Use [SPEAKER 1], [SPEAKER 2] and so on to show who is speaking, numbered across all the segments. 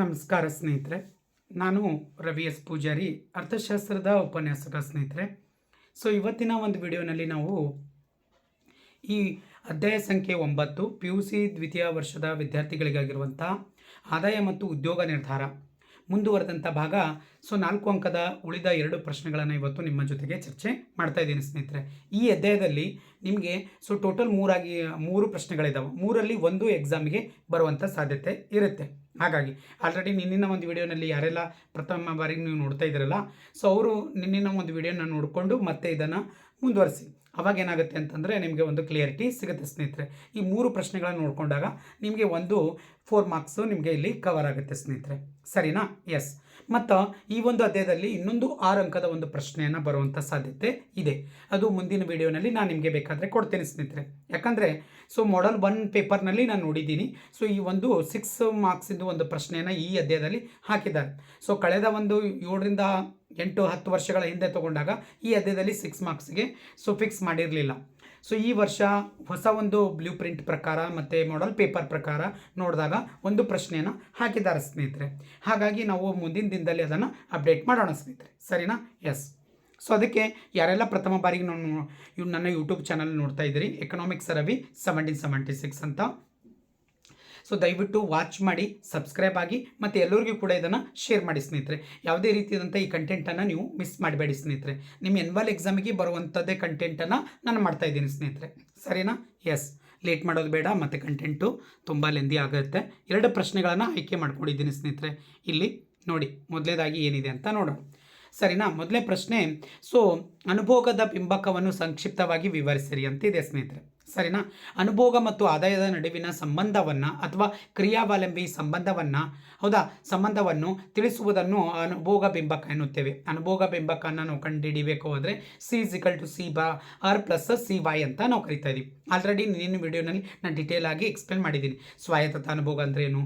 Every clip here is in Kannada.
[SPEAKER 1] ನಮಸ್ಕಾರ ಸ್ನೇಹಿತರೆ. ನಾನು ರವಿ ಎಸ್ ಪೂಜಾರಿ, ಅರ್ಥಶಾಸ್ತ್ರದ ಉಪನ್ಯಾಸಕ ಸ್ನೇಹಿತರೆ. ಸೊ ಇವತ್ತಿನ ಒಂದು ವಿಡಿಯೋನಲ್ಲಿ ನಾವು ಈ ಅಧ್ಯಾಯ ಸಂಖ್ಯೆ ಒಂಬತ್ತು ಪಿ ಯು ಸಿ ದ್ವಿತೀಯ ವರ್ಷದ ವಿದ್ಯಾರ್ಥಿಗಳಿಗಾಗಿರುವಂಥ ಆದಾಯ ಮತ್ತು ಉದ್ಯೋಗ ನಿರ್ಧಾರ ಮುಂದುವರೆದಂಥ ಭಾಗ. ಸೊ ನಾಲ್ಕು ಅಂಕದ ಉಳಿದ ಎರಡು ಪ್ರಶ್ನೆಗಳನ್ನು ಇವತ್ತು ನಿಮ್ಮ ಜೊತೆಗೆ ಚರ್ಚೆ ಮಾಡ್ತಾ ಇದ್ದೀನಿ ಸ್ನೇಹಿತರೆ. ಈ ಅಧ್ಯಾಯದಲ್ಲಿ ನಿಮಗೆ ಸೊ ಟೋಟಲ್ ಮೂರಾಗಿ, ಮೂರು ಪ್ರಶ್ನೆಗಳಿದ್ದಾವೆ ಮೂರಲ್ಲಿ ಒಂದು ಎಕ್ಸಾಮಿಗೆ ಬರುವಂಥ ಸಾಧ್ಯತೆ ಇರುತ್ತೆ. ಹಾಗಾಗಿ ಆಲ್ರೆಡಿ ನಿನ್ನಿನ ಒಂದು ವಿಡಿಯೋನಲ್ಲಿ ಯಾರೆಲ್ಲ ಪ್ರಥಮ ಬಾರಿಗೆ ನೀವು ನೋಡ್ತಾ ಇದ್ದೀರಲ್ಲ ಸೊ ಅವರು ನಿನ್ನಿನ ಒಂದು ವಿಡಿಯೋನ ನೋಡಿಕೊಂಡು ಮತ್ತೆ ಇದನ್ನು ಮುಂದುವರಿಸಿ. ಅವಾಗ ಏನಾಗುತ್ತೆ ಅಂತಂದರೆ ನಿಮಗೆ ಒಂದು ಕ್ಲಿಯರಿಟಿ ಸಿಗುತ್ತೆ ಸ್ನೇಹಿತರೆ. ಈ ಮೂರು ಪ್ರಶ್ನೆಗಳನ್ನು ನೋಡಿಕೊಂಡಾಗ ನಿಮಗೆ ಒಂದು ಫೋರ್ ಮಾರ್ಕ್ಸು ನಿಮಗೆ ಇಲ್ಲಿ ಕವರ್ ಆಗುತ್ತೆ ಸ್ನೇಹಿತರೆ. ಸರಿನಾ? ಎಸ್ ಮತ್ತು ಈ ಒಂದು ಅಧ್ಯಾಯದಲ್ಲಿ ಇನ್ನೊಂದು ಆರು ಅಂಕದ ಒಂದು ಪ್ರಶ್ನೆಯನ್ನು ಬರುವಂಥ ಸಾಧ್ಯತೆ ಇದೆ. ಅದು ಮುಂದಿನ ವಿಡಿಯೋನಲ್ಲಿ ನಾನು ನಿಮಗೆ ಬೇಕಾದರೆ ಕೊಡ್ತೇನೆ ಸ್ನೇಹಿತರೆ. ಯಾಕಂದರೆ ಸೊ ಮಾಡಲ್ ಒನ್ ಪೇಪರ್ನಲ್ಲಿ ನಾನು ನೋಡಿದ್ದೀನಿ. ಸೊ ಈ ಒಂದು ಸಿಕ್ಸ್ ಮಾರ್ಕ್ಸಿಂದು ಒಂದು ಪ್ರಶ್ನೆಯನ್ನು ಈ ಅಧ್ಯಾಯದಲ್ಲಿ ಹಾಕಿದ್ದಾರೆ. ಸೊ ಕಳೆದ ಒಂದು ಏಳರಿಂದ ಎಂಟು ಹತ್ತು ವರ್ಷಗಳ ಹಿಂದೆ ತಗೊಂಡಾಗ ಈ ಅಧ್ಯಾಯದಲ್ಲಿ ಸಿಕ್ಸ್ ಮಾರ್ಕ್ಸ್ಗೆ ಸೊ ಫಿಕ್ಸ್ ಮಾಡಿರಲಿಲ್ಲ. ಸೊ ಈ ವರ್ಷ ಹೊಸ ಒಂದು ಬ್ಲೂ ಪ್ರಿಂಟ್ ಪ್ರಕಾರ ಮತ್ತು ಮಾಡಲ್ ಪೇಪರ್ ಪ್ರಕಾರ ನೋಡಿದಾಗ ಒಂದು ಪ್ರಶ್ನೆಯನ್ನು ಹಾಕಿದ್ದಾರೆ ಸ್ನೇಹಿತರೆ. ಹಾಗಾಗಿ ನಾವು ಮುಂದಿನ ದಿನದಲ್ಲಿ ಅದನ್ನು ಅಪ್ಡೇಟ್ ಮಾಡೋಣ ಸ್ನೇಹಿತರೆ. ಸರಿನಾ? ಎಸ್ ಸೊ ಅದಕ್ಕೆ ಯಾರೆಲ್ಲ ಪ್ರಥಮ ಬಾರಿಗೆ ನಾನು ನನ್ನ ಯೂಟ್ಯೂಬ್ ಚಾನಲ್ ನೋಡ್ತಾ ಇದ್ದೀರಿ? Economics Ravi seventeen seventy six ಅಂತ ಸೊ ದಯವಿಟ್ಟು ವಾಚ್ ಮಾಡಿ ಸಬ್ಸ್ಕ್ರೈಬ್ ಆಗಿ, ಮತ್ತು ಎಲ್ಲರಿಗೂ ಕೂಡ ಇದನ್ನು ಶೇರ್ ಮಾಡಿ ಸ್ನೇಹಿತರೆ. ಯಾವುದೇ ರೀತಿಯಾದಂಥ ಈ ಕಂಟೆಂಟನ್ನು ನೀವು ಮಿಸ್ ಮಾಡಬೇಡಿ ಸ್ನೇಹಿತರೆ. ನಿಮ್ಮ ಎನ್ವಲ್ ಎಕ್ಸಾಮಿಗೆ ಬರುವಂಥದ್ದೇ ಕಂಟೆಂಟನ್ನು ನಾನು ಮಾಡ್ತಾ ಇದ್ದೀನಿ ಸ್ನೇಹಿತರೆ. ಸರಿನಾ? ಎಸ್ ಲೇಟ್ ಮಾಡೋದು ಬೇಡ, ಮತ್ತು ಕಂಟೆಂಟು ತುಂಬ ಲೆಂದಿ ಆಗುತ್ತೆ. ಎರಡು ಪ್ರಶ್ನೆಗಳನ್ನು ಆಯ್ಕೆ ಮಾಡ್ಕೊಂಡಿದ್ದೀನಿ ಸ್ನೇಹಿತರೆ. ಇಲ್ಲಿ ನೋಡಿ, ಮೊದಲೇದಾಗಿ ಏನಿದೆ ಅಂತ ನೋಡೋಣ. ಸರಿನಾ? ಮೊದಲೇ ಪ್ರಶ್ನೆ ಸೊ ಅನುಭೋಗದ ಬಿಂಬಕವನ್ನು ಸಂಕ್ಷಿಪ್ತವಾಗಿ ವಿವರಿಸಿರಿ ಅಂತ ಇದೆ ಸ್ನೇಹಿತರೆ. ಸರಿನಾ? ಅನುಭೋಗ ಮತ್ತು ಆದಾಯದ ನಡುವಿನ ಸಂಬಂಧವನ್ನು ಅಥವಾ ಕ್ರಿಯಾವಲಂಬಿ ಸಂಬಂಧವನ್ನು ಹೌದಾ? ಸಂಬಂಧವನ್ನು ತಿಳಿಸುವುದನ್ನು ಅನುಭೋಗ ಬಿಂಬಕ ಎನ್ನುತ್ತೇವೆ. ಅನುಭೋಗ ಬಿಂಬಕನ್ನು ನಾವು ಕಂಡುಹಿಡಿಬೇಕು ಅಂದರೆ C is equal to C bar plus C Y ಅಂತ ನಾವು ಕರಿತಾ ಇದ್ದೀವಿ ಆಲ್ರೆಡಿ ನಿನ್ನ ವಿಡಿಯೋನಲ್ಲಿ ನಾನು ಡಿಟೇಲ್ ಆಗಿ ಎಕ್ಸ್ಪ್ಲೇನ್ ಮಾಡಿದ್ದೀನಿ. ಸ್ವಾಯತ್ತ ಅನುಭೋಗ ಏನು?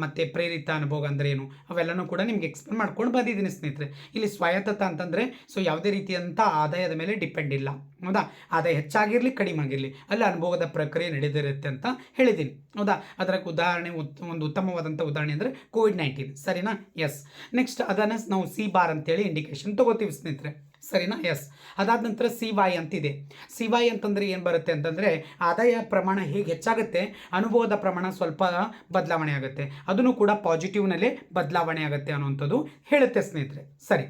[SPEAKER 1] ಮತ್ತು ಪ್ರೇರಿತ ಅನುಭೋಗ ಏನು? ಅವೆಲ್ಲನೂ ಕೂಡ ನಿಮ್ಗೆ ಎಕ್ಸ್ಪ್ಲೇನ್ ಮಾಡ್ಕೊಂಡು ಬಂದಿದ್ದೀನಿ ಸ್ನೇಹಿತರೆ. ಇಲ್ಲಿ ಸ್ವಾಯತ್ತ ಅಂತಂದರೆ ಸೊ ಯಾವುದೇ ರೀತಿಯಂಥ ಆದಾಯದ ಮೇಲೆ ಡಿಪೆಂಡ್ ಇಲ್ಲ. ಹೌದಾ? ಆದಾಯ ಹೆಚ್ಚಾಗಿರಲಿ, ಕಡಿಮೆ ಆಗಿರಲಿ, ಅಲ್ಲಿ ಅನುಭೋಗದ ಪ್ರಕ್ರಿಯೆ ನಡೆದಿರುತ್ತೆ ಅಂತ ಹೇಳಿದ್ದೀನಿ. ಹೌದಾ? ಅದಕ್ಕೆ ಉದಾಹರಣೆ ಒಂದು ಉತ್ತಮವಾದಂಥ ಉದಾಹರಣೆ ಅಂದರೆ ಕೋವಿಡ್ ನೈನ್ಟೀನ್ ಸರಿನಾ? ಎಸ್ ನೆಕ್ಸ್ಟ್ ಅದನ್ನು ನಾವು ಸಿ ಬಾರ್ ಅಂತೇಳಿ ಇಂಡಿಕೇಶನ್ ತಗೋತೀವಿ ಸ್ನೇಹಿತರೆ. ಸರಿನಾ? ಎಸ್ ಅದಾದ ನಂತರ ಸಿ ವಾಯ್ ಅಂತಿದೆ. ಸಿ ವೈ ಅಂತಂದರೆ ಏನು ಬರುತ್ತೆ ಅಂತಂದರೆ ಆದಾಯ ಪ್ರಮಾಣ ಹೇಗೆ ಹೆಚ್ಚಾಗುತ್ತೆ, ಅನುಭವದ ಪ್ರಮಾಣ ಸ್ವಲ್ಪ ಬದಲಾವಣೆ ಆಗುತ್ತೆ. ಅದನ್ನು ಕೂಡ ಪಾಸಿಟಿವ್ನಲ್ಲೇ ಬದಲಾವಣೆ ಆಗುತ್ತೆ ಅನ್ನುವಂಥದ್ದು ಹೇಳುತ್ತೆ ಸ್ನೇಹಿತರೆ. ಸರಿ.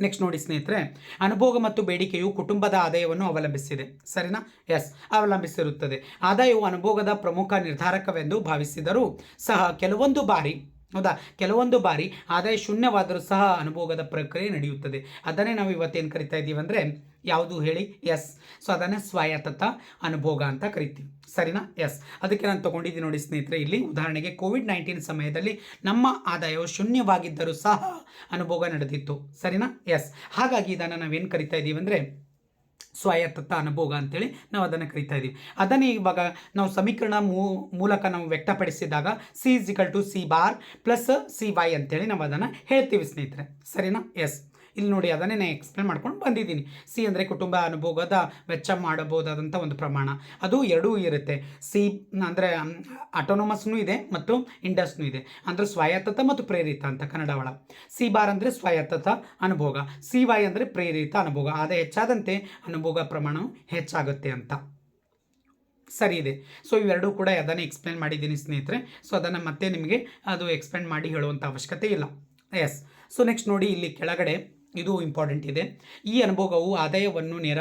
[SPEAKER 1] ನೆಕ್ಸ್ಟ್ ನೋಡಿ ಸ್ನೇಹಿತರೆ, ಅನುಭೋಗ ಮತ್ತು ಬೇಡಿಕೆಯು ಕುಟುಂಬದ ಆದಾಯವನ್ನು ಅವಲಂಬಿಸಿದೆ. ಸರಿನಾ? ಎಸ್ ಅವಲಂಬಿಸಿರುತ್ತದೆ. ಆದಾಯವು ಅನುಭೋಗದ ಪ್ರಮುಖ ನಿರ್ಧಾರಕವೆಂದು ಭಾವಿಸಿದರೂ ಸಹ ಕೆಲವೊಂದು ಬಾರಿ, ಹೌದಾ? ಕೆಲವೊಂದು ಬಾರಿ ಆದಾಯ ಶೂನ್ಯವಾದರೂ ಸಹ ಅನುಭೋಗದ ಪ್ರಕ್ರಿಯೆ ನಡೆಯುತ್ತದೆ. ಅದನ್ನೇ ನಾವು ಇವತ್ತೇನು ಕರಿತಾ ಇದ್ದೀವಿ ಅಂದರೆ ಯಾವುದು ಹೇಳಿ? ಎಸ್. ಸೊ ಅದನ್ನು ಸ್ವಾಯತ್ತತ ಅನುಭೋಗ ಅಂತ ಕರಿತೀವಿ. ಸರಿನಾ? ಎಸ್. ಅದಕ್ಕೆ ನಾನು ತೊಗೊಂಡಿದ್ದೀನಿ ನೋಡಿ ಸ್ನೇಹಿತರೆ, ಇಲ್ಲಿ ಉದಾಹರಣೆಗೆ ಕೋವಿಡ್ ನೈನ್ಟೀನ್ ಸಮಯದಲ್ಲಿ ನಮ್ಮ ಆದಾಯವು ಶೂನ್ಯವಾಗಿದ್ದರೂ ಸಹ ಅನುಭೋಗ ನಡೆದಿತ್ತು. ಸರಿನಾ? ಎಸ್. ಹಾಗಾಗಿ ಇದನ್ನು ನಾವೇನು ಕರಿತಾ ಇದ್ದೀವಿ ಅಂದರೆ ಸ್ವಾಯತ್ತತ ಅನುಭೋಗ ಅಂತೇಳಿ ನಾವು ಅದನ್ನು ಕರಿತಾ ಇದ್ದೀವಿ ಅದನ್ನೇ ಇವಾಗ ನಾವು ಸಮೀಕರಣ ಮೂಲಕ ನಾವು ವ್ಯಕ್ತಪಡಿಸಿದಾಗ C is equal to C bar plus C Y ಅಂತೇಳಿ ನಾವು ಅದನ್ನು ಹೇಳ್ತೀವಿ ಸ್ನೇಹಿತರೆ. ಸರಿನಾ? ಎಸ್. ಇಲ್ಲಿ ನೋಡಿ ಅದನ್ನೇ ನಾನು ಎಕ್ಸ್ಪ್ಲೇನ್ ಮಾಡ್ಕೊಂಡು ಬಂದಿದ್ದೀನಿ. ಸಿ ಅಂದರೆ ಕುಟುಂಬ ಅನುಭೋಗದ ವೆಚ್ಚ ಮಾಡಬಹುದಾದಂಥ ಒಂದು ಪ್ರಮಾಣ. ಅದು ಎರಡೂ ಇರುತ್ತೆ. ಸಿ ಅಂದರೆ ಆಟೋನಮಸ್ನೂ ಇದೆ ಮತ್ತು ಇಂಡಸ್ನೂ ಇದೆ. ಅಂದರೆ ಸ್ವಾಯತ್ತತ ಮತ್ತು ಪ್ರೇರಿತ ಅಂತ ಕನ್ನಡ ಒಳ ಸಿ ಬಾರ್ ಅಂದರೆ ಸ್ವಾಯತ್ತತ, ಅನುಭೋಗ. ಸಿ ವೈ ಅಂದರೆ ಪ್ರೇರಿತ, ಅನುಭೋಗ. ಆದ ಹೆಚ್ಚಾದಂತೆ ಅನುಭೋಗ ಪ್ರಮಾಣವು ಹೆಚ್ಚಾಗುತ್ತೆ ಅಂತ. ಸರಿ ಇದೆ. ಸೊ ಇವೆರಡೂ ಕೂಡ ಅದನ್ನೇ ಎಕ್ಸ್ಪ್ಲೇನ್ ಮಾಡಿದ್ದೀನಿ ಸ್ನೇಹಿತರೆ. ಸೊ ಅದನ್ನು ಮತ್ತೆ ನಿಮಗೆ ಅದು ಎಕ್ಸ್ಪ್ಲೇನ್ ಮಾಡಿ ಹೇಳುವಂಥ ಅವಶ್ಯಕತೆ ಇಲ್ಲ. ಎಸ್ ಸೊ ನೆಕ್ಸ್ಟ್ ನೋಡಿ ಇಲ್ಲಿ ಕೆಳಗಡೆ ಇದು ಇಂಪಾರ್ಟೆಂಟ್ ಇದೆ. ಈ ಅನುಭೋಗವು ಆದಾಯವನ್ನು ನೇರ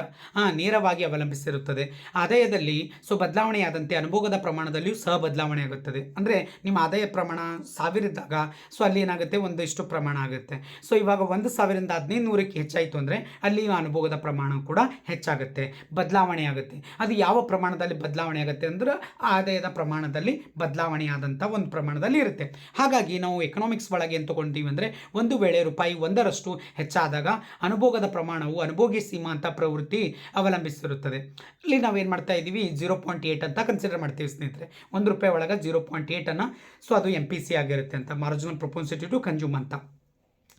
[SPEAKER 1] ನೇರವಾಗಿ ಅವಲಂಬಿಸಿರುತ್ತದೆ. ಆದಾಯದಲ್ಲಿ ಸೊ ಬದಲಾವಣೆಯಾದಂತೆ ಅನುಭೋಗದ ಪ್ರಮಾಣದಲ್ಲಿಯೂ ಸಹ ಬದಲಾವಣೆ ಆಗುತ್ತದೆ. ಅಂದರೆ ನಿಮ್ಮ ಆದಾಯ ಪ್ರಮಾಣ ಸಾವಿರ ಇದ್ದಾಗ ಸೊ ಅಲ್ಲಿ ಏನಾಗುತ್ತೆ? ಒಂದಿಷ್ಟು ಪ್ರಮಾಣ ಆಗುತ್ತೆ. ಸೊ ಇವಾಗ ಒಂದು ಸಾವಿರದಿಂದ ಹದಿನೈದು ನೂರಕ್ಕೆ ಹೆಚ್ಚಾಯಿತು ಅಂದರೆ ಅಲ್ಲಿ ಅನುಭೋಗದ ಪ್ರಮಾಣ ಕೂಡ ಹೆಚ್ಚಾಗುತ್ತೆ. ಬದಲಾವಣೆ ಆಗುತ್ತೆ. ಅದು ಯಾವ ಪ್ರಮಾಣದಲ್ಲಿ ಬದಲಾವಣೆ ಆಗುತ್ತೆ ಅಂದ್ರೆ ಆದಾಯದ ಪ್ರಮಾಣದಲ್ಲಿ ಬದಲಾವಣೆ ಆದಂಥ ಒಂದು ಪ್ರಮಾಣದಲ್ಲಿ ಇರುತ್ತೆ. ಹಾಗಾಗಿ ನಾವು ಎಕನಾಮಿಕ್ಸ್ ಒಳಗೆ ಏನು ತೊಗೊಂಡೀವಿ ಅಂದರೆ ಒಂದು ವೇಳೆ ರೂಪಾಯಿ ಒಂದರಷ್ಟು ಹೆಚ್ಚಾದಾಗ ಅನುಭೋಗದ ಪ್ರಮಾಣವು ಅನುಭೋಗಿ ಸೀಮಾಂತ ಪ್ರವೃತ್ತಿ ಅವಲಂಬಿಸಿರುತ್ತದೆ. ಇಲ್ಲಿ ನಾವೇನು ಮಾಡ್ತಾ ಇದ್ದೀವಿ? ಜೀರೋ ಪಾಯಿಂಟ್ ಏಯ್ಟ್ ಅಂತ ಕನ್ಸಿಡರ್ ಮಾಡ್ತೀವಿ ಸ್ನೇಹಿತರೆ. ಒಂದು ರೂಪಾಯಿ ಒಳಗೆ ಜೀರೋ ಪಾಯಿಂಟ್ ಏಯ್ಟನ್ನು ಸೊ ಅದು ಎಂ ಪಿ ಸಿ ಆಗಿರುತ್ತೆ ಅಂತ ಮಾರ್ಜಿನಲ್ ಪ್ರೊಪೋನ್ಸಿಟಿ ಟು ಕನ್ಸ್ಯೂಮ್ ಅಂತ.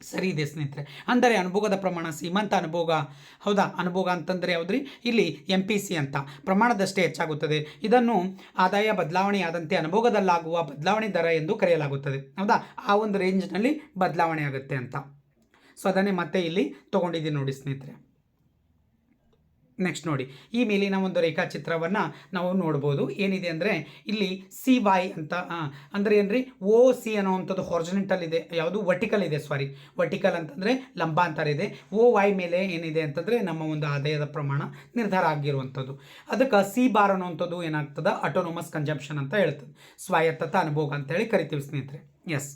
[SPEAKER 1] ಸರಿ ಇದೆ ಸ್ನೇಹಿತರೆ. ಅಂದರೆ ಅನುಭೋಗದ ಪ್ರಮಾಣ, ಸೀಮಂತ ಅನುಭೋಗ, ಹೌದಾ? ಅನುಭೋಗ ಅಂತಂದರೆ ಯಾವುದ್ರಿ? ಇಲ್ಲಿ ಎಂ ಪಿ ಸಿ ಅಂತ. ಪ್ರಮಾಣದಷ್ಟೇ ಹೆಚ್ಚಾಗುತ್ತದೆ. ಇದನ್ನು ಆದಾಯ ಬದಲಾವಣೆಯಾದಂತೆ ಅನುಭೋಗದಲ್ಲಾಗುವ ಬದಲಾವಣೆ ದರ ಎಂದು ಕರೆಯಲಾಗುತ್ತದೆ. ಹೌದಾ? ಆ ಒಂದು ರೇಂಜ್ನಲ್ಲಿ ಬದಲಾವಣೆ ಆಗುತ್ತೆ ಅಂತ. ಸೊ ಅದನ್ನೇ ಮತ್ತೆ ಇಲ್ಲಿ ತೊಗೊಂಡಿದ್ದೀನಿ ನೋಡಿ ಸ್ನೇಹಿತರೆ. ನೆಕ್ಸ್ಟ್ ನೋಡಿ, ಈ ಮೇಲಿನ ಒಂದು ರೇಖಾಚಿತ್ರವನ್ನು ನಾವು ನೋಡ್ಬೋದು. ಏನಿದೆ ಅಂದರೆ ಇಲ್ಲಿ ಸಿ ವೈ ಅಂತ ಅಂದರೆ ಏನ್ರಿ? ಓ ಸಿ ಅನ್ನೋವಂಥದ್ದು ಹೊರ್ಜಿನೆಂಟಲ್ ಇದೆ, ಯಾವುದು? ವರ್ಟಿಕಲ್ ಇದೆ ಸಾರಿ ವರ್ಟಿಕಲ್ ಅಂತಂದರೆ ಲಂಬಾಂತರ ಇದೆ ಓ ವೈ ಮೇಲೆ ಏನಿದೆ ಅಂತಂದರೆ ನಮ್ಮ ಒಂದು ಆದಾಯದ ಪ್ರಮಾಣ ನಿರ್ಧಾರ ಆಗಿರುವಂಥದ್ದು. ಅದಕ್ಕೆ ಸಿ ಬಾರ್ ಅನ್ನುವಂಥದ್ದು ಏನಾಗ್ತದೆ? ಅಟೋನೋಮಸ್ ಕನ್ಜಂಪ್ಷನ್ ಅಂತ ಹೇಳ್ತದೆ. ಸ್ವಾಯತ್ತತ ಅನುಭೋಗ ಅಂತೇಳಿ ಕರಿತೀವಿ ಸ್ನೇಹಿತರೆ. ಎಸ್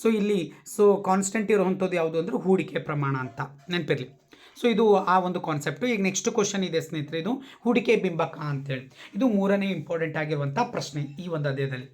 [SPEAKER 1] ಸೊ ಇಲ್ಲಿ ಸೊ ಕಾನ್ಸ್ಟೆಂಟ್ ಇರುವಂಥದ್ದು ಯಾವುದು ಅಂದರೆ ಹೂಡಿಕೆ ಪ್ರಮಾಣ ಅಂತ ನೆನಪಿರಲಿ. ಸೊ ಇದು ಆ ಒಂದು ಕಾನ್ಸೆಪ್ಟು ಈಗ ನೆಕ್ಸ್ಟ್ ಕ್ವಶನ್ ಇದೆ ಸ್ನೇಹಿತರೆ, ಇದು ಹೂಡಿಕೆ ಬಿಂಬಕ ಅಂತೇಳಿ ಇದು ಮೂರನೇ ಇಂಪಾರ್ಟೆಂಟ್ ಆಗಿರುವಂಥ ಪ್ರಶ್ನೆ ಈ ಒಂದು ಅಧ್ಯಾಯದಲ್ಲಿ.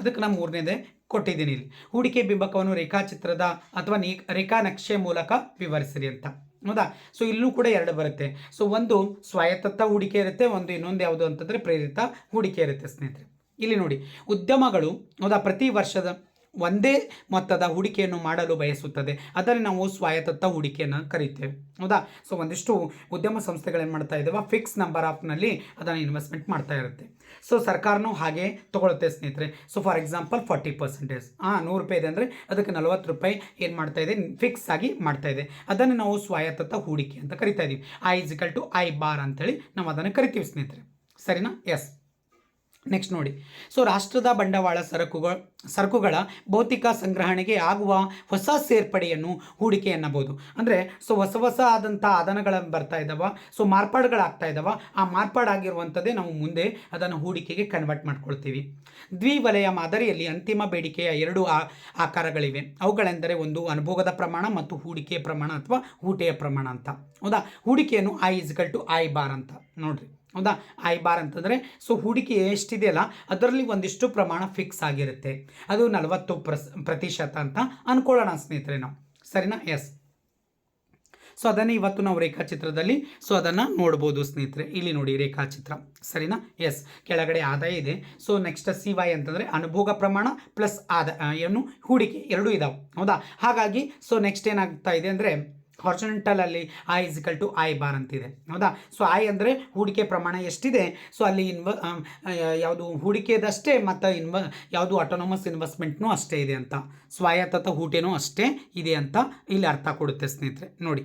[SPEAKER 1] ಅದಕ್ಕೆ ನಾನು ಮೂರನೇದೇ ಕೊಟ್ಟಿದ್ದೀನಿ ಇಲ್ಲಿ. ಹೂಡಿಕೆ ಬಿಂಬಕವನ್ನು ರೇಖಾಚಿತ್ರದ ಅಥವಾ ನೀ ರೇಖಾ ನಕ್ಷೆ ಮೂಲಕ ವಿವರಿಸಿರಿ ಅಂತ. ಹೌದಾ? ಸೊ ಇಲ್ಲೂ ಕೂಡ ಎರಡು ಬರುತ್ತೆ. ಸೊ ಒಂದು ಸ್ವಾಯತ್ತ ಹೂಡಿಕೆ ಇರುತ್ತೆ, ಒಂದು ಇನ್ನೊಂದು ಯಾವುದು ಅಂತಂದರೆ ಪ್ರೇರಿತ ಹೂಡಿಕೆ ಇರುತ್ತೆ ಸ್ನೇಹಿತರೆ. ಇಲ್ಲಿ ನೋಡಿ, ಉದ್ಯಮಗಳು, ಹೌದಾ, ಪ್ರತಿ ವರ್ಷದ ಒಂದೇ ಮೊತ್ತದ ಹೂಡಿಕೆಯನ್ನು ಮಾಡಲು ಬಯಸುತ್ತದೆ. ಅದನ್ನು ನಾವು ಸ್ವಾಯತ್ತ ಹೂಡಿಕೆಯನ್ನು ಕರೀತೇವೆ ಹೌದಾ? ಸೊ ಒಂದಿಷ್ಟು ಉದ್ಯಮ ಸಂಸ್ಥೆಗಳೇನು ಮಾಡ್ತಾ ಇದ್ದಾವೆ ಫಿಕ್ಸ್ ನಂಬರ್ ಆಫ್ನಲ್ಲಿ ಅದನ್ನು ಇನ್ವೆಸ್ಟ್ಮೆಂಟ್ ಮಾಡ್ತಾ ಇರುತ್ತೆ. ಸೊ ಸರ್ಕಾರನೂ ಹಾಗೆ ತೊಗೊಳುತ್ತೆ ಸ್ನೇಹಿತರೆ. So for example forty percentage ಹಾಂ ನೂರು ರೂಪಾಯಿ ಇದೆ ಅಂದರೆ ಅದಕ್ಕೆ ನಲವತ್ತು ರೂಪಾಯಿ ಏನು ಮಾಡ್ತಾ ಇದೆ? ಫಿಕ್ಸ್ ಆಗಿ ಮಾಡ್ತಾ ಇದೆ. ಅದನ್ನು ನಾವು ಸ್ವಾಯತ್ತ ಹೂಡಿಕೆ ಅಂತ ಕರಿತಾ ಇದ್ದೀವಿ I is equal to I bar ಅಂತೇಳಿ ನಾವು ಅದನ್ನು ಕರಿತೀವಿ ಸ್ನೇಹಿತರೆ. ಸರಿನಾ? ಎಸ್ ನೆಕ್ಸ್ಟ್ ನೋಡಿ. ಸೊ ರಾಷ್ಟ್ರದ ಬಂಡವಾಳ ಸರಕುಗಳ ಸರಕುಗಳ ಭೌತಿಕ ಸಂಗ್ರಹಣೆಗೆ ಆಗುವ ಹೊಸ ಸೇರ್ಪಡೆಯನ್ನು ಹೂಡಿಕೆ ಎನ್ನಬಹುದು. ಅಂದರೆ ಸೊ ಹೊಸ ಹೊಸ ಆದಂಥ ಆದಾನಗಳು ಬರ್ತಾ ಇದ್ದಾವ ಸೊ ಮಾರ್ಪಾಡುಗಳಾಗ್ತಾ ಇದ್ದಾವ ಆ ಮಾರ್ಪಾಡಾಗಿರುವಂಥದ್ದೇ ನಾವು ಮುಂದೆ ಅದನ್ನು ಹೂಡಿಕೆಗೆ ಕನ್ವರ್ಟ್ ಮಾಡ್ಕೊಳ್ತೀವಿ. ದ್ವಿವಲಯ ಮಾದರಿಯಲ್ಲಿ ಅಂತಿಮ ಬೇಡಿಕೆಯ ಎರಡು ಆ, ಆಕಾರಗಳಿವೆ. ಅವುಗಳೆಂದರೆ ಒಂದು ಅನುಭೋಗದ ಪ್ರಮಾಣ ಮತ್ತು ಹೂಡಿಕೆಯ ಪ್ರಮಾಣ ಅಥವಾ ಹೂಟೆಯ ಪ್ರಮಾಣ ಅಂತ. ಹೌದಾ? ಹೂಡಿಕೆಯನ್ನು I is equal to I bar ಅಂತ. ನೋಡ್ರಿ. ಹೌದಾ? ಐ ಬಾರ್ ಅಂತಂದರೆ ಸೊ ಹೂಡಿಕೆ ಎಷ್ಟಿದೆಯಲ್ಲ, ಅದರಲ್ಲಿ ಒಂದಿಷ್ಟು ಪ್ರಮಾಣ ಫಿಕ್ಸ್ ಆಗಿರುತ್ತೆ. ಅದು ನಲವತ್ತು ಪ್ರಸ್, ಪ್ರತಿಶತ ಅಂತ ಅನ್ಕೊಳ್ಳೋಣ ಸ್ನೇಹಿತರೆ ನಾವು. ಸರಿನಾ? ಎಸ್ ಸೊ ಅದನ್ನು ಇವತ್ತು ನಾವು ರೇಖಾಚಿತ್ರದಲ್ಲಿ ಸೊ ಅದನ್ನು ನೋಡ್ಬೋದು ಸ್ನೇಹಿತರೆ. ಇಲ್ಲಿ ನೋಡಿ ರೇಖಾಚಿತ್ರ. ಸರಿನಾ? ಎಸ್ ಕೆಳಗಡೆ ಆದಾಯ ಇದೆ. ಸೊ ನೆಕ್ಸ್ಟ್ ಸಿ ವೈ ಅಂತಂದರೆ ಅನುಭೋಗ ಪ್ರಮಾಣ ಪ್ಲಸ್ ಆದ, ಏನು? ಹೂಡಿಕೆ. ಎರಡೂ ಇದಾವೆ. ಹೌದಾ? ಹಾಗಾಗಿ ಸೊ ನೆಕ್ಸ್ಟ್ ಏನಾಗ್ತಾ ಇದೆ ಅಂದರೆ ಹಾರ್ಜನೆಂಟಲಲ್ಲಿ I is equal to I bar ಅಂತಿದೆ. ಹೌದಾ? ಸೊ ಐ ಅಂದರೆ ಹೂಡಿಕೆ ಪ್ರಮಾಣ ಎಷ್ಟಿದೆ? ಸೊ ಅಲ್ಲಿ ಇನ್ವ ಯಾವುದು ಹೂಡಿಕೆದಷ್ಟೇ ಮತ್ತು ಇನ್ವ ಯಾವುದು ಆಟೋನಮಸ್ ಇನ್ವೆಸ್ಟ್ಮೆಂಟ್ನೂ ಅಷ್ಟೇ ಇದೆ ಅಂತ. ಸ್ವಾಯತ್ತ ಹೂಟೆನೂ ಅಷ್ಟೇ ಇದೆ ಅಂತ ಇಲ್ಲಿ ಅರ್ಥ ಕೊಡುತ್ತೆ ಸ್ನೇಹಿತರೆ. ನೋಡಿ.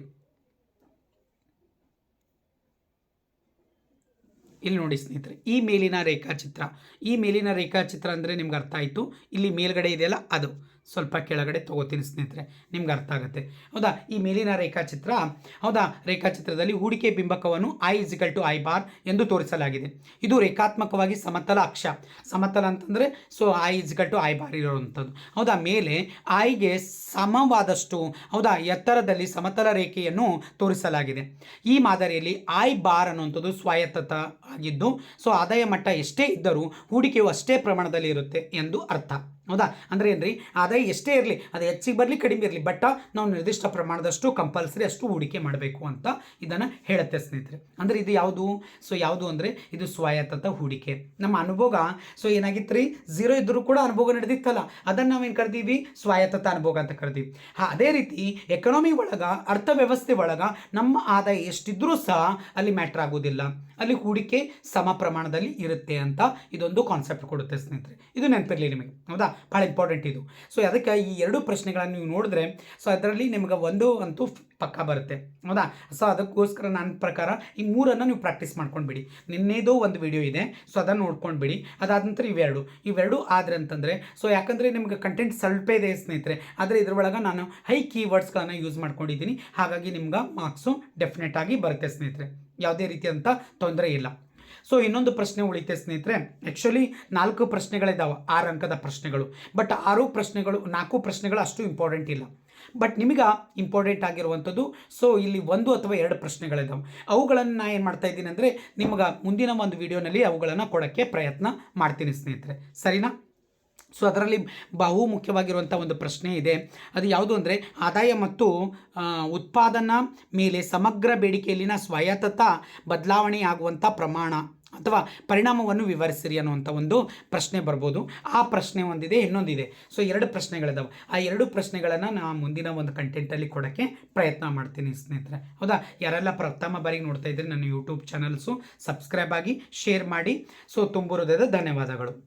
[SPEAKER 1] ಇಲ್ಲಿ ನೋಡಿ ಸ್ನೇಹಿತರೆ, ಈ ಮೇಲಿನ ರೇಖಾಚಿತ್ರ. ಈ ಮೇಲಿನ ರೇಖಾಚಿತ್ರ ಅಂದರೆ ನಿಮ್ಗೆ ಅರ್ಥ ಆಯಿತು. ಇಲ್ಲಿ ಮೇಲ್ಗಡೆ ಇದೆಯಲ್ಲ ಅದು. ಸ್ವಲ್ಪ ಕೆಳಗಡೆ ತಗೋತೀನಿ ಸ್ನೇಹಿತರೆ, ನಿಮ್ಗೆ ಅರ್ಥ ಆಗುತ್ತೆ. ಹೌದಾ? ಈ ಮೇಲಿನ ರೇಖಾಚಿತ್ರ, ಹೌದಾ? ರೇಖಾಚಿತ್ರದಲ್ಲಿ ಹೂಡಿಕೆ ಬಿಂಬಕವನ್ನು I is equal to I bar ಎಂದು ತೋರಿಸಲಾಗಿದೆ. ಇದು ರೇಖಾತ್ಮಕವಾಗಿ ಸಮತಲ ಅಕ್ಷ. ಸಮತಲ ಅಂತಂದರೆ so I is equal to I bar ಇರೋವಂಥದ್ದು. ಹೌದಾ? ಮೇಲೆ ಐಗೆ ಸಮವಾದಷ್ಟು, ಹೌದಾ? ಎತ್ತರದಲ್ಲಿ ಸಮತಲ ರೇಖೆಯನ್ನು ತೋರಿಸಲಾಗಿದೆ. ಈ ಮಾದರಿಯಲ್ಲಿ ಐ ಬಾರ್ ಅನ್ನುವಂಥದ್ದು ಸ್ವಾಯತ್ತತ ಆಗಿದ್ದು ಸೊ ಆದಾಯ ಮಟ್ಟ ಎಷ್ಟೇ ಇದ್ದರೂ ಹೂಡಿಕೆಯು ಅಷ್ಟೇ ಪ್ರಮಾಣದಲ್ಲಿ ಇರುತ್ತೆ ಎಂದು ಅರ್ಥ. ಹೌದಾ? ಅಂದರೆ ರೀ ಆದಾಯ ಎಷ್ಟೇ ಇರಲಿ, ಅದು ಹೆಚ್ಚಿಗೆ ಬರಲಿ, ಕಡಿಮೆ ಇರಲಿ ಬಟ್ ನಾವು ನಿರ್ದಿಷ್ಟ ಪ್ರಮಾಣದಷ್ಟು ಕಂಪಲ್ಸರಿ ಅಷ್ಟು ಹೂಡಿಕೆ ಮಾಡಬೇಕು ಅಂತ ಇದನ್ನು ಹೇಳುತ್ತೆ ಸ್ನೇಹಿತರೆ. ಅಂದರೆ ಇದು ಯಾವುದು? ಸೊ ಯಾವುದು ಅಂದರೆ ಇದು ಸ್ವಾಯತ್ತ ಹೂಡಿಕೆ. ನಮ್ಮ ಅನುಭೋಗ ಸೊ ಏನಾಗಿತ್ತು ರೀ ಝೀರೋ ಇದ್ದರೂ ಕೂಡ ಅನುಭೋಗ ನಡೆದಿತ್ತಲ್ಲ, ಅದನ್ನು ನಾವೇನು ಕರೆದೀವಿ? ಸ್ವಾಯತ್ತ ಅನುಭೋಗ ಅಂತ ಕರೆದೀವಿ. ಹಾಂ, ಅದೇ ರೀತಿ ಎಕನಾಮಿ ಒಳಗೆ, ಅರ್ಥವ್ಯವಸ್ಥೆ ಒಳಗೆ ನಮ್ಮ ಆದಾಯ ಎಷ್ಟಿದ್ರೂ ಸಹ ಅಲ್ಲಿ ಮ್ಯಾಟ್ರ್ ಆಗೋದಿಲ್ಲ. ಅಲ್ಲಿ ಹೂಡಿಕೆ ಸಮ ಪ್ರಮಾಣದಲ್ಲಿ ಇರುತ್ತೆ ಅಂತ ಇದೊಂದು ಕಾನ್ಸೆಪ್ಟ್ ಕೊಡುತ್ತೆ ಸ್ನೇಹಿತರೆ. ಇದು ನೆನಪಿರಲಿ ನಿಮಗೆ, ಹೌದಾ? ಭಾಳ ಇಂಪಾರ್ಟೆಂಟ್ ಇದು. ಸೊ ಅದಕ್ಕೆ ಈ ಎರಡು ಪ್ರಶ್ನೆಗಳನ್ನು ನೀವು ನೋಡಿದ್ರೆ ಸೊ ಅದರಲ್ಲಿ ನಿಮ್ಗೆ ಒಂದು ಅಂತೂ ಪಕ್ಕ ಬರುತ್ತೆ, ಹೌದಾ? ಸೊ ಅದಕ್ಕೋಸ್ಕರ ನನ್ನ ಪ್ರಕಾರ ಈ ಮೂರನ್ನು ನೀವು ಪ್ರಾಕ್ಟೀಸ್ ಮಾಡ್ಕೊಂಡ್ಬಿಡಿ. ನಿನ್ನೆದು ಒಂದು ವಿಡಿಯೋ ಇದೆ ಸೊ ಅದನ್ನು ನೋಡ್ಕೊಂಡ್ಬಿಡಿ. ಅದಾದ ನಂತರ ಇವೆರಡು. ಇವೆರಡು ಆದ್ರೆ ಅಂತಂದರೆ ಸೊ ಯಾಕಂದರೆ ನಿಮ್ಗೆ ಕಂಟೆಂಟ್ ಸ್ವಲ್ಪ ಇದೆ ಸ್ನೇಹಿತರೆ, ಆದರೆ ಇದರೊಳಗೆ ನಾನು ಹೈ ಕೀವರ್ಡ್ಸ್ಗಳನ್ನು ಯೂಸ್ ಮಾಡ್ಕೊಂಡಿದ್ದೀನಿ. ಹಾಗಾಗಿ ನಿಮ್ಗೆ ಮಾರ್ಕ್ಸು ಡೆಫಿನೆಟ್ ಆಗಿ ಬರುತ್ತೆ ಸ್ನೇಹಿತರೆ. ಯಾವುದೇ ರೀತಿಯಂಥ ತೊಂದರೆ ಇಲ್ಲ. ಸೊ ಇನ್ನೊಂದು ಪ್ರಶ್ನೆ ಉಳಿತೆ ಸ್ನೇಹಿತರೆ. ಆ್ಯಕ್ಚುಲಿ ನಾಲ್ಕು ಪ್ರಶ್ನೆಗಳಿದ್ದಾವೆ ಆರು ಅಂಕದ ಪ್ರಶ್ನೆಗಳು. ಬಟ್ ಆರು ಪ್ರಶ್ನೆಗಳು, ನಾಲ್ಕು ಪ್ರಶ್ನೆಗಳು ಅಷ್ಟು ಇಂಪಾರ್ಟೆಂಟ್ ಇಲ್ಲ. ಬಟ್ ನಿಮಗೆ ಇಂಪಾರ್ಟೆಂಟ್ ಆಗಿರುವಂಥದ್ದು ಸೊ ಇಲ್ಲಿ ಒಂದು ಅಥವಾ ಎರಡು ಪ್ರಶ್ನೆಗಳಿದ್ದಾವೆ ಅವುಗಳನ್ನು ನಾನು ಏನು ಮಾಡ್ತಾ ಇದ್ದೀನಿ ಅಂದರೆ, ನಿಮ್ಗೆ ಮುಂದಿನ ಒಂದು ವಿಡಿಯೋನಲ್ಲಿ ಅವುಗಳನ್ನು ಕೊಡೋಕ್ಕೆ ಪ್ರಯತ್ನ ಮಾಡ್ತೀನಿ ಸ್ನೇಹಿತರೆ. ಸರಿನಾ? ಸೊ ಅದರಲ್ಲಿ ಬಹು ಮುಖ್ಯವಾಗಿರುವಂಥ ಒಂದು ಪ್ರಶ್ನೆ ಇದೆ. ಅದು ಯಾವುದು ಅಂದರೆ ಆದಾಯ ಮತ್ತು ಉತ್ಪಾದನಾ ಮೇಲೆ ಸಮಗ್ರ ಬೇಡಿಕೆಯಲ್ಲಿನ ಸ್ವಾಯತ್ತತ ಬದಲಾವಣೆಯಾಗುವಂಥ ಪ್ರಮಾಣ ಅಥವಾ ಪರಿಣಾಮವನ್ನು ವಿವರಿಸಿರಿ ಅನ್ನುವಂಥ ಒಂದು ಪ್ರಶ್ನೆ ಬರ್ಬೋದು. ಆ ಪ್ರಶ್ನೆ ಒಂದಿದೆ, ಇನ್ನೊಂದಿದೆ. ಸೊ ಎರಡು ಪ್ರಶ್ನೆಗಳಿದಾವೆ. ಆ ಎರಡು ಪ್ರಶ್ನೆಗಳನ್ನು ನಾನು ಮುಂದಿನ ಒಂದು ಕಂಟೆಂಟಲ್ಲಿ ಕೊಡೋಕ್ಕೆ ಪ್ರಯತ್ನ ಮಾಡ್ತೀನಿ ಸ್ನೇಹಿತರೆ. ಹೌದಾ? ಯಾರೆಲ್ಲ ಪ್ರಥಮ ಬಾರಿಗೆ ನೋಡ್ತಾ ಇದ್ದರೆ ನನ್ನ ಯೂಟ್ಯೂಬ್ ಚಾನಲ್ಸು ಸಬ್ಸ್ಕ್ರೈಬ್ ಆಗಿ ಶೇರ್ ಮಾಡಿ. ಸೊ ತುಂಬ ಧನ್ಯವಾದಗಳು.